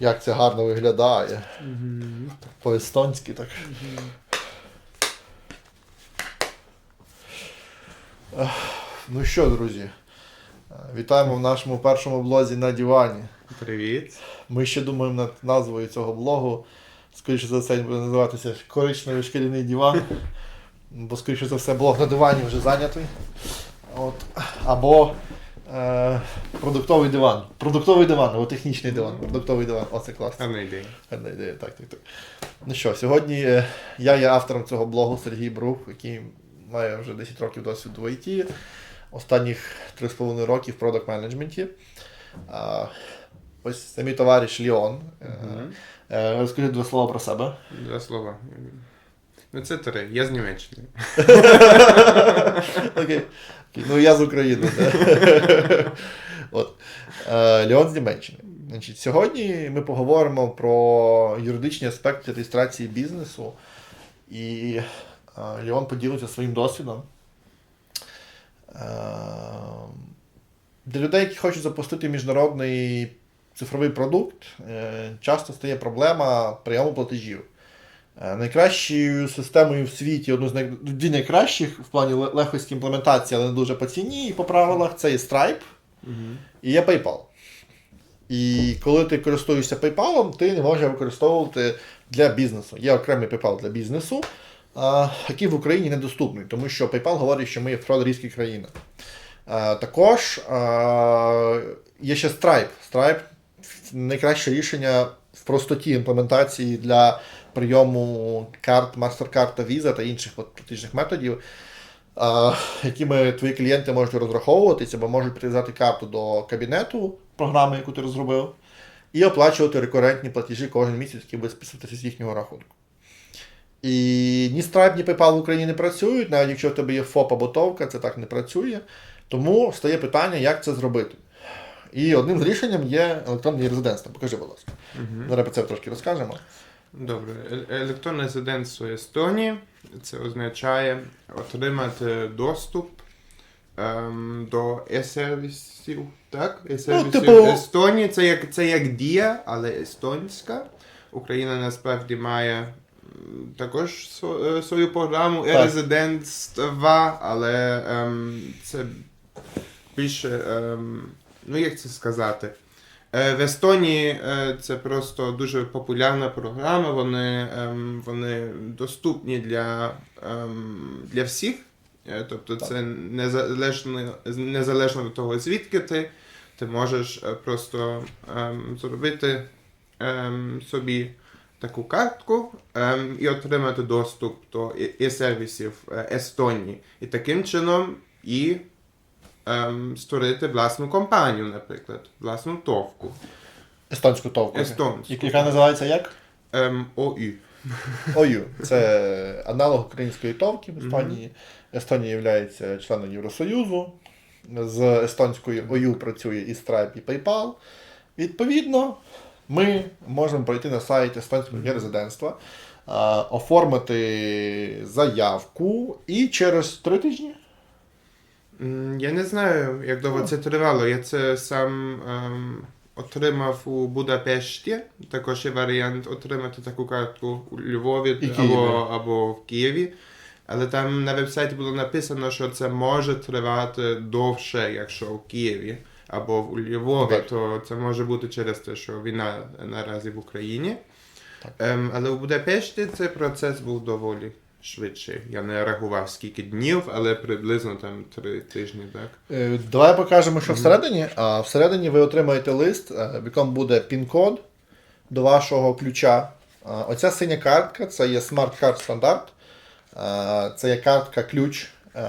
як це гарно виглядає. По-естонськи так. Ех, Ну що, друзі, вітаємо в нашому першому блозі на дивані. Привіт. Ми ще думаємо над назвою цього блогу. Скоріше за все, він буде називатися Коричневий шкіряний диван. Бо, скоріше за все, блог на дивані вже зайнятий. От. Або е, продуктовий диван. Продуктовий диван, або технічний диван. Продуктовий диван. Оце класно. Гарна ідея. Гарна ідея, так, так, так. Ну що, сьогодні е, я є автором цього блогу Сергій Брух, який має вже 10 років досвіду в IT, останніх 3,5 роки в продакт менеджменті. Ось це мій товариш Ліон. Е, Розкажи два слова про себе. Два слова. Ну, це три. Я з Німеччини. Окей. Ну я з України. От. Е, Леон з Німеччини. Значить, сьогодні ми поговоримо про юридичні аспекти реєстрації бізнесу. І е, Леон поділиться своїм досвідом. Е, Для людей, які хочуть запустити міжнародний цифровий продукт, часто стає проблема прийому платежів. Е, Найкращою системою в світі, одну з най... дві найкращих в плані легкості імплементації, але не дуже по ціні і по правилах, це є Stripe і є PayPal. І коли ти користуєшся PayPal, ти не можеш використовувати для бізнесу. Є окремий PayPal для бізнесу, а, який в Україні недоступний, тому що PayPal говорить, що ми є фрод-різкі країна. А, також а, є ще Stripe. Stripe найкраще рішення в простоті імплементації для прийому карт MasterCard та Visa та інших от платіжних методів, а, якими твої клієнти можуть розраховуватися, або можуть прив'язати карту до кабінету програми, яку ти розробив, і оплачувати рекуррентні платежі кожен місяць, які будуть списуватися з їхнього рахунку. І ні Stripe, ні PayPal в Україні не працюють, навіть якщо в тебе є ФОП або ТОВКа, це так не працює. Тому стає питання, як це зробити. І одним з рішенням є електронне резидентство. Покажи, будь ласка. Зараз про це трошки розкажемо. Добре. Е- Електронне резидентство Естонії. Це означає отримати доступ ем, до е-сервісів. Так? Е-сервісів типу- Естонії. Це як, це як дія, але естонська. Україна насправді має також е, свою програму е-резидентства, але ем, це більше. Ем, ну як це сказати? Е, В Естонії е, це просто дуже популярна програма. Вони, ем, вони доступні для, ем, для всіх. Е, Тобто це незалежно, незалежно від того, звідки ти, ти можеш просто ем, зробити собі таку картку і отримати доступ до і- і-сервісів е, Естонії. І таким чином і ем, створити власну компанію, наприклад, власну товку. Естонську товку. Естонську. Яка називається як? Ем, ОЮ. ОЮ. Це аналог української товки в Естонії. Естонія є членом Євросоюзу. З естонською ОЮ працює і Stripe, і PayPal. Відповідно, ми можемо пройти на сайт естонського резидентства, оформити заявку і через три тижні. Я не знаю, як довго це тривало. Я це сам ем, отримав у Будапешті. Також є варіант отримати таку картку у Львові або, або в Києві. Але там на вебсайті було написано, що це може тривати довше, якщо в Києві або в Львові, Так. то це може бути через те, що війна наразі в Україні. Так. Ем, але в Будапешті цей процес був доволі швидший. Я не рахував скільки днів, але приблизно там три тижні, так? Е, Давай покажемо, що всередині. А всередині ви отримаєте лист, е, в якому буде пін-код до вашого ключа. Оця синя картка це є Smart Card стандарт. Це є картка ключ, е,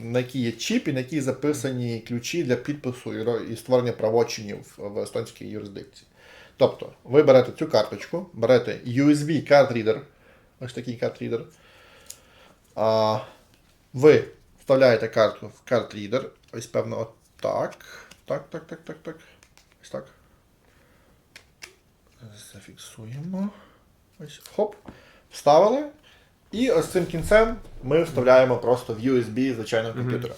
на якій є чіп і на якій записані ключі для підпису і створення правочинів в естонській юрисдикції. Тобто, ви берете цю карточку, берете USB card reader, ось такий card reader. А, ви вставляєте карту в карт reader. Ось певно от так. Так, так, так, так, так. Ось так. Зафіксуємо. Ось хоп. Вставили. І ось цим кінцем ми вставляємо просто в USB звичайного комп'ютера.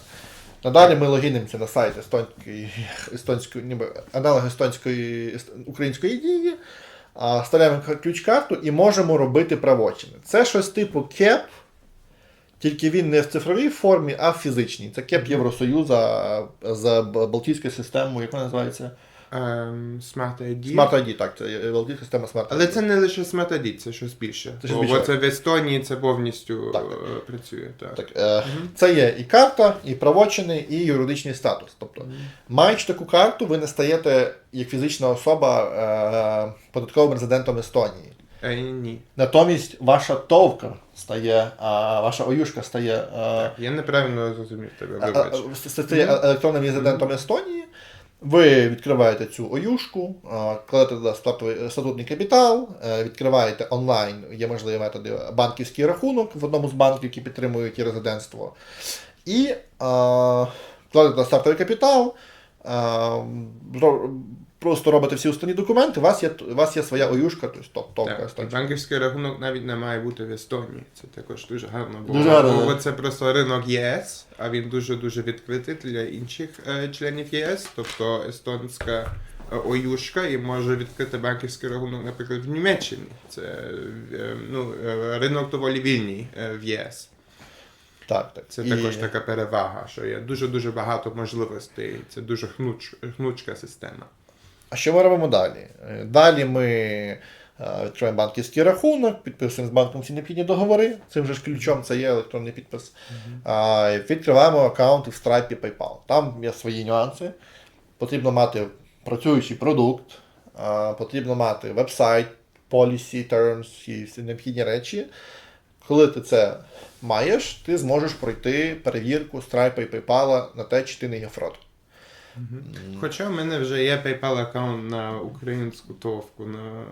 Надалі ми логінимося на сайт естонської, естонської ніби аналог естонської ест- української дії, вставляємо ключ-карту і можемо робити правочини. Це щось типу КЕП, тільки він не в цифровій формі, а в фізичній. Це КЕП Євросоюзу за Б- Балтійською системою, як вона називається? Ем, Smart ID. Smart ID, так, це Балтійська система Smart ID. Але це не лише Smart ID, це щось більше. Це щось Бо це в Естонії це повністю Так. е, працює. Так. Так, е, Це є і карта, і правочини, і юридичний статус. Тобто, маючи таку карту, ви не стаєте як фізична особа е, податковим резидентом Естонії. Е, ні. Натомість ваша товка стає, а ваша оюшка стає, е, Так, я неправильно зрозумів тебе, е, вибач. е, стає електронним резидентом Естонії. Ви відкриваєте цю оюшку, кладете туди статутний, капітал, відкриваєте онлайн, є можливі методи банківський рахунок в одному з банків, які підтримують і резидентство. І кладете стартовий капітал, просто робите всі останні документи, у вас є, у вас є своя оюшка, тобто Так, банківський рахунок навіть не має бути в Естонії. Це також дуже гарно. Бо, Дуже гарно, бо це просто ринок ЄС, а він дуже-дуже відкритий для інших е, членів ЄС. Тобто естонська е, оюшка і може відкрити банківський рахунок, наприклад, в Німеччині. Це е, ну, ринок доволі вільний в ЄС. Так, так. Це І- також така перевага, що є дуже-дуже багато можливостей. Це дуже хнуч, гнучка система. А що ми робимо далі? Е, Далі ми е, відкриваємо банківський рахунок, підписуємо з банком всі необхідні договори. Цим же ж ключом це є електронний підпис. А, і Відкриваємо аккаунти в Stripe і PayPal. Там є свої нюанси. Потрібно мати працюючий продукт, потрібно мати веб-сайт, policy, terms і всі необхідні речі. Коли ти це маєш, ти зможеш пройти перевірку Stripe і PayPal на те, чи ти не є фрод. Хоча в мене вже є PayPal аккаунт на українську товку. На...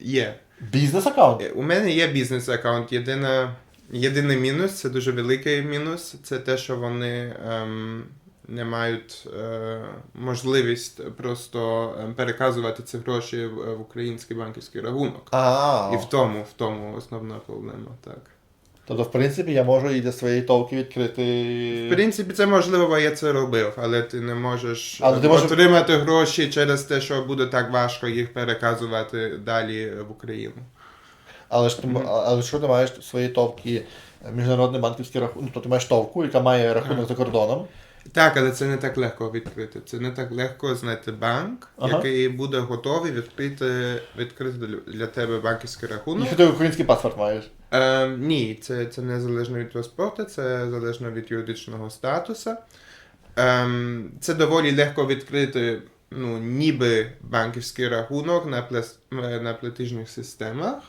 Є. Бізнес-аккаунт. Е, У мене є бізнес аккаунт. Єдина, єдиний мінус, це дуже великий мінус. Це те, що вони ем, не мають е, можливість просто ем, переказувати ці гроші в, в український банківський рахунок. А, І в тому, в тому основна проблема, так. Тобто, в принципі, я можу і для своєї товки відкрити. В принципі, це можливо, бо я це робив, але ти не можеш Але ти е, можеш- отримати гроші через те, що буде так важко їх переказувати далі в Україну. Але ж ти м- але що ти маєш в своїй товки міжнародний банківський рахунок, ну, то ти маєш товку, яка має рахунок за кордоном. Так, але це не так легко відкрити. Це не так легко знайти банк, Ага. який буде готовий відкрити, відкрити для- тебе банківський рахунок. Якщо ти український паспорт маєш. Е, ні, це, це не залежно від паспорта, це залежно від юридичного статусу. Ем, це доволі легко відкрити ну, ніби банківський рахунок на, плес, е, на платіжних системах,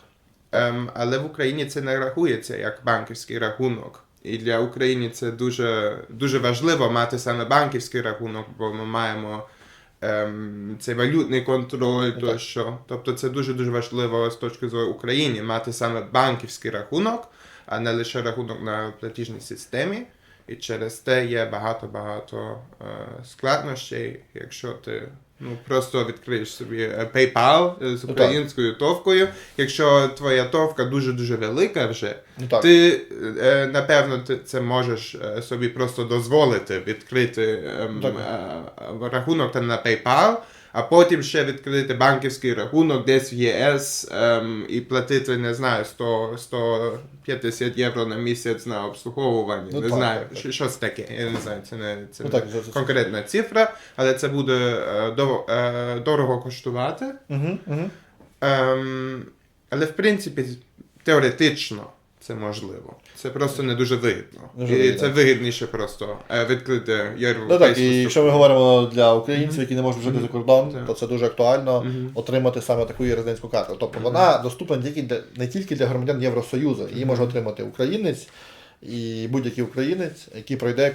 ем, але в Україні це не рахується як банківський рахунок. І для України це дуже, дуже важливо мати саме банківський рахунок, бо ми маємо ем, цей валютний контроль, то що. Тобто це дуже-дуже важливо з точки зору України мати саме банківський рахунок, а не лише рахунок на платіжній системі. І через те є багато-багато е, складнощей, якщо ти ну, просто відкриєш собі е, PayPal е, з Ну, українською товкою. Якщо твоя товка дуже-дуже велика вже, Ну так. ти е, напевно ти це можеш собі просто дозволити відкрити е, рахунок там на PayPal, а потім ще відкрити банківський рахунок десь в ЄС ем, і платити, не знаю, 100, 150 євро на місяць на обслуговування. Ну не так, знаю, так, так. що- щось таке. Я не знаю, це не, це Ну не так, конкретна цифра, але це буде е, дов- е, дорого коштувати. Угу, угу. Ем, але в принципі, теоретично це можливо. Це просто не дуже вигідно. Дуже і це вигідніше просто е, відкрити Ну європейську так, і якщо ми говоримо для українців, які не можуть жити за кордон, то це дуже актуально отримати саме таку резидентську карту. Тобто вона доступна тільки для не тільки для громадян Євросоюзу, її може отримати українець і будь-який українець, який пройде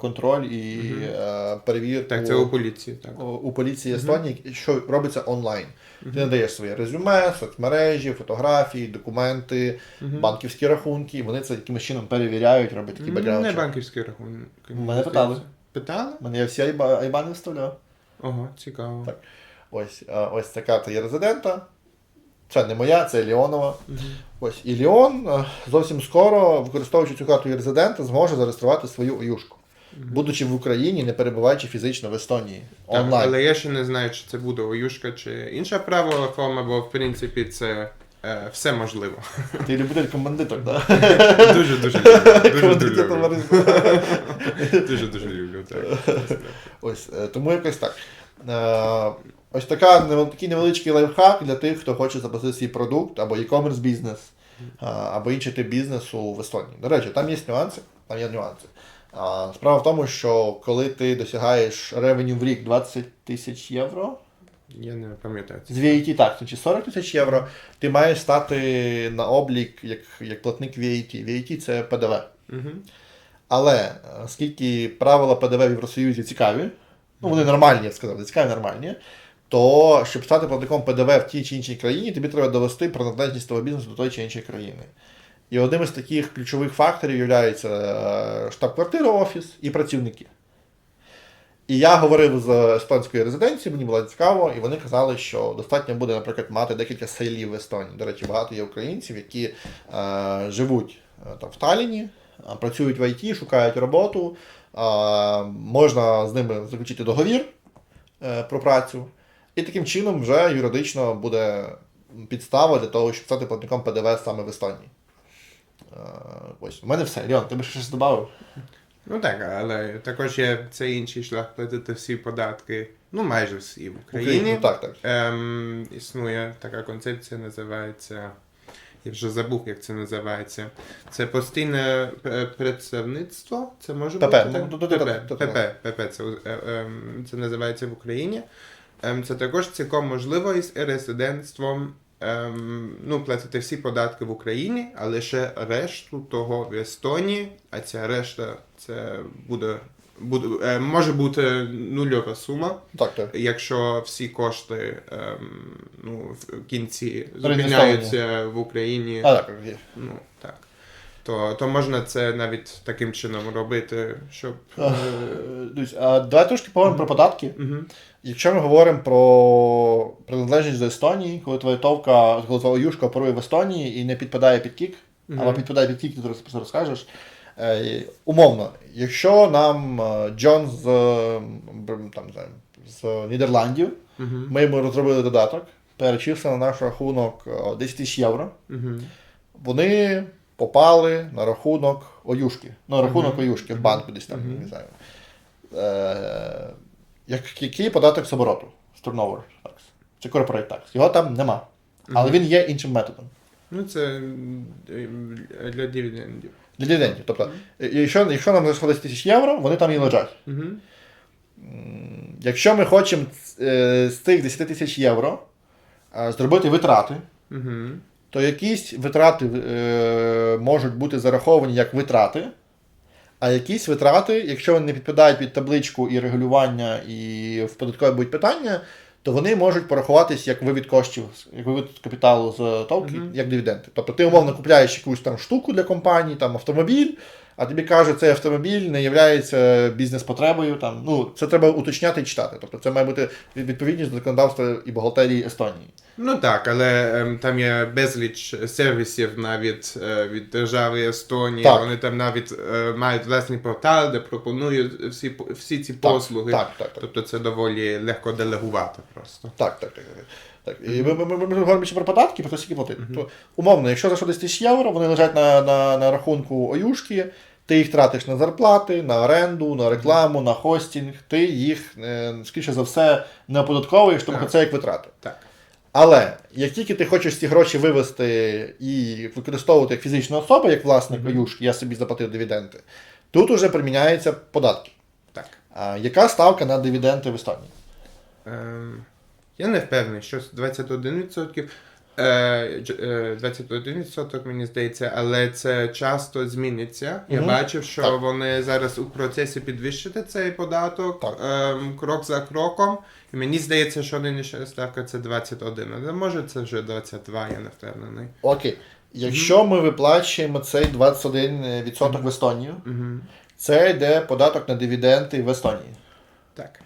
контроль і е, перевірку Так, це у поліції, так. у- поліції Естонії, що робиться онлайн. Ти надаєш своє резюме, соцмережі, фотографії, документи, банківські рахунки, і вони це якимось чином перевіряють, роблять такі Не бекграунд. банківський рахунок. Мене питали. Питали? Мене я всі айбани вставляв. Ого, цікаво. Так. Ось, ось ця карта є резидента. Це не моя, це Леонова. Ось і Леон е, зовсім скоро, використовуючи цю карту резидента, зможе зареєструвати свою оюшку. Будучи в Україні, не перебуваючи фізично в Естонії. Так, але я ще не знаю, чи це буде оюшка чи інша правова форма, бо в принципі це е, все можливо. Ти любитель командиток, так? Дуже дуже люблю. Дуже дуже люблю. Дуже дуже люблю. Так. Ось, е, тому якось так. Е, Ось така, такий невеличкий лайфхак для тих, хто хоче запустити свій продукт або e-commerce бізнес, або інший тип бізнесу в Естонії. До речі, там є нюанси. Там є нюанси. Справа в тому, що коли ти досягаєш ревеню в рік 20 тисяч євро, Я не пам'ятаю. з VAT так, чи 40 тисяч євро, ти маєш стати на облік як, як платник VAT. VAT це ПДВ. Мгм. Але е, оскільки правила ПДВ в Євросоюзі цікаві, ну вони нормальні, я б сказав, цікаві нормальні, то щоб стати платником ПДВ в тій чи іншій країні, тобі треба довести приналежність того бізнесу до тої чи іншої країни. І одним із таких ключових факторів є штаб-квартира, офіс і працівники. І я говорив з естонської резиденції, мені було цікаво, і вони казали, що достатньо буде, наприклад, мати декілька селів в Естонії. До речі, багато є українців, які е, живуть е, там, в Талліні, працюють в ІТ, шукають роботу, а, можна з ними заключити договір е, про працю. І таким чином вже юридично буде підстава для того, щоб стати платником ПДВ саме в Естонії. Е, Ось, у мене все. Ліон, ти би щось додав? Ну так, але також є цей інший шлях платити всі податки, ну майже всі в Україні. Ну, так, так. Ем, існує така концепція, називається. Я вже забув, як це називається. Це постійне е, представництво. Це може ПП, бути ну, так? ПП, ПП, ПП, це, е, ем, це називається в Україні. Ем, це також цілком можливо із резидентством. Ем, ну, платити всі податки в Україні, а лише решту того в Естонії, а ця решта це буде, буде е, може бути нульова сума. Так, так. Якщо всі кошти ем, ну, в кінці зупиняються в Україні, А, так, ну так. То, то можна це навіть таким чином робити, щоб. Е, а Давай трошки поговоримо про податки. Якщо ми говоримо про приналежність до Естонії, коли твоя товка, коли твоя юшка оперує в Естонії і не підпадає під кік, або підпадає під кік, ти зараз розкажеш. Е, умовно, якщо нам е, Джон з, е, там, з Нідерландів, ми йому розробили додаток, перечислив на наш рахунок е, 10 тисяч євро, вони попали на рахунок Оюшки. Ну, рахунок Мгм. Оюшки в банку десь там, не знаю. Е, як, який податок з обороту? З turnover tax. Чи corporate tax? Його там нема. Але він є іншим методом. Ну, це е, для дивідендів. Для дивідендів. Тобто, е, якщо, якщо нам зайшло 10 тисяч євро, вони там і лежать. Якщо ми хочемо е, з цих 10 тисяч євро зробити витрати. То якісь витрати е, можуть бути зараховані як витрати, а якісь витрати, якщо вони не підпадають під табличку і регулювання, і в податкові будуть питання, то вони можуть порахуватись як вивід коштів, як вивід капіталу з товки, Мгм. як дивіденди. Тобто ти умовно купляєш якусь там штуку для компанії, там автомобіль, а тобі кажуть, цей автомобіль не є бізнес-потребою. Там, ну, це треба уточняти і читати. Тобто це має бути відповідність до законодавства і бухгалтерії Естонії. Ну так, але ем, там є безліч сервісів навіть е, від держави Естонії. Так. Вони там навіть е, мають власний портал, де пропонують всі, всі ці Так, послуги. Так, так, так. Тобто це доволі легко делегувати просто. Так, так, так. так. Так. І ми, ми, ми, ми говоримо більше про податки, про те, скільки платити. То, умовно, якщо за що 10 тисяч євро, вони лежать на, на, на рахунку Оюшки, ти їх тратиш на зарплати, на оренду, на рекламу, на хостінг, ти їх, е, скоріше за все, не оподатковуєш, тому що це як витрати. Так. Але як тільки ти хочеш ці гроші вивести і використовувати як фізична особа, як власник Мгм. Оюшки, я собі заплатив дивіденди, тут уже приміняються податки. Так. А яка ставка на дивіденди в Естонії? Ем, я не впевнений, що 21%. Е, дж- е, 21% мені здається, але це часто зміниться. Я бачив, що Так. вони зараз у процесі підвищити цей податок Так. ем, крок за кроком. І мені здається, що нинішня ставка це 21, але може це вже 22, я не впевнений. Окей. Якщо ми виплачуємо цей 21% в Естонію, Угу. це йде податок на дивіденди в Естонії. Так.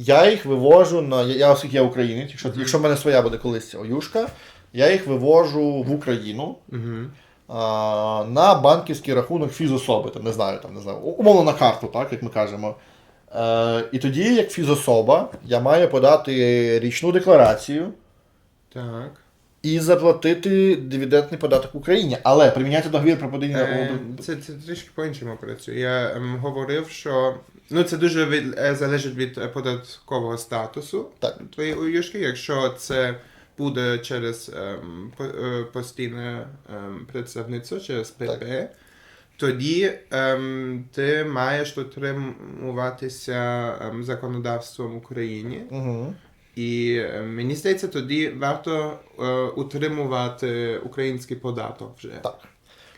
Я їх вивожу на. Я, оскільки я українець, якщо, якщо в мене своя буде колись оюшка, я їх вивожу в Україну. А, на банківський рахунок фізособи, там, не знаю, там, не знаю, умовно на карту, так, як ми кажемо. Е, і тоді, як фізособа, я маю подати річну декларацію Так. і заплатити дивідендний податок Україні. Але приміняти договір про подання. Е, Це, це трішки по-іншому працює. Я ем, говорив, що ну, це дуже від, е, залежить від е, податкового статусу Так. твоєї уюшки. Якщо це буде через ем, е, постійне ем, представництво, через ПП, тоді ем, ти маєш дотримуватися ем, законодавством України. Угу. І мені здається, тоді варто е, утримувати український податок вже. Так.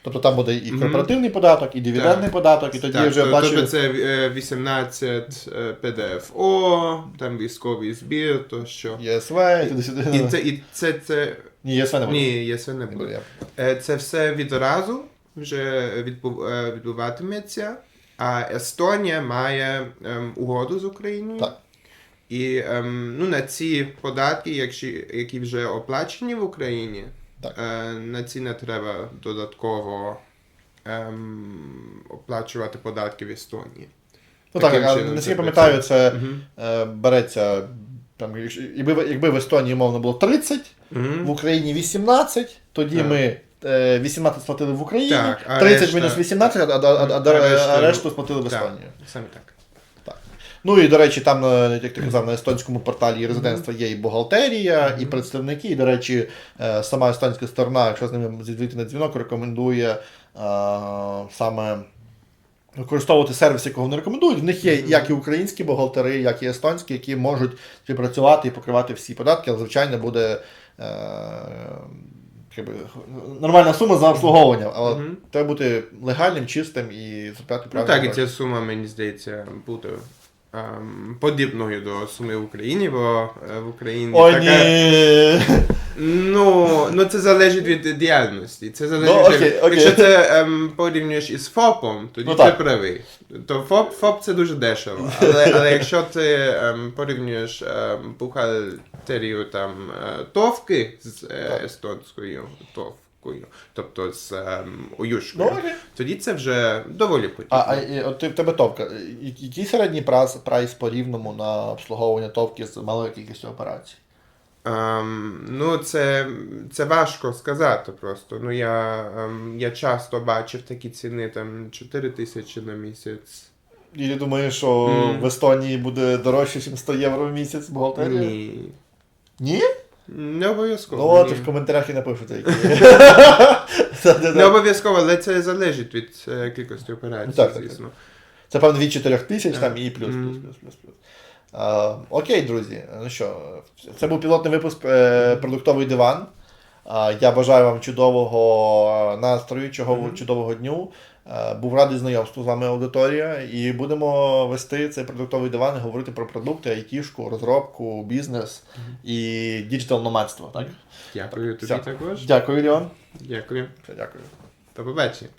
Тобто там буде і корпоративний податок, і дивідендний Так. податок, і тоді Так, вже бачу. Тобто це е, 18 е, ПДФО, там військовий збір, то що. ЄСВ, і. І це, і це, це Ні, ЄСВ не буде. ні, єсен не буде. Е, Це все відразу вже е, відбуватиметься. А Естонія має ем, угоду з Україною. Так. І ем, ну, на ці податки, які вже оплачені в Україні, Так. е, на ці не треба додатково ем, оплачувати податки в Естонії. Ну так, Таким а чином наскільки пам'ятаю, це е, береться. Там, якби, якби в Естонії, мовно, було 30, Мгм. в Україні 18, тоді Так. ми е, 18 сплатили в Україні, Так, а 30 решта- мінус 18, а, а, а, а, А решту- сплатили в Так, Естонію. саме так. Ну і до речі, там, е, як ти казав, на естонському порталі резидентства є і бухгалтерія, і представники. І, до речі, е, сама естонська сторона, якщо з ними зійти на дзвінок, рекомендує е, саме використовувати сервіс, якого не рекомендують. В них є як і українські бухгалтери, як і естонські, які можуть співпрацювати і покривати всі податки, але звичайно буде. Е, якби, нормальна сума за обслуговування, але треба бути легальним, чистим і заплати Ну так, і ця сума, мені здається, буде ем, подібною до суми в Україні, бо е, в Україні Ой, така. ні. Ну, ну це залежить від діяльності. Це залежить Ну, окей, від... окей. Якщо ти ем, порівнюєш із ФОПом, тоді Ну, ти так. правий. То ФОП, ФОП це дуже дешево. Але, але якщо ти ем, порівнюєш ем, бухгалтерію там е, товки з е, естонською товкою, тобто з ем, уюшкою, Ну, тоді це вже доволі подібно. А, а от в тебе товка. Який середній прайс, прайс по рівному на обслуговування товки з малою кількістю операцій? Ем, ну, це, це важко сказати просто. Ну, я, ем, я часто бачив такі ціни, там 4 тисячі на місяць. І ти думаєш, що Мгм. в Естонії буде дорожче, ніж 100 євро в місяць бухгалтерія? Ні. Ні? Не обов'язково. Ну, от ні. в коментарях і напишуть. які. Не обов'язково, але це залежить від е, кількості операцій, так, так, звісно. Це певно від 4 тисяч там і плюс, плюс, плюс, плюс, плюс. А, окей, друзі. Ну що, це був пілотний випуск е, продуктовий диван. А, я бажаю вам чудового настрою, чого, чудового дню. Е, був радий знайомству з вами аудиторія. І будемо вести цей продуктовий диван і говорити про продукти, айтішку, розробку, бізнес і діджитал номадство. Так? Дякую тобі Все. також. Дякую, Ліон. Дякую. Все, Дякую. До побачення.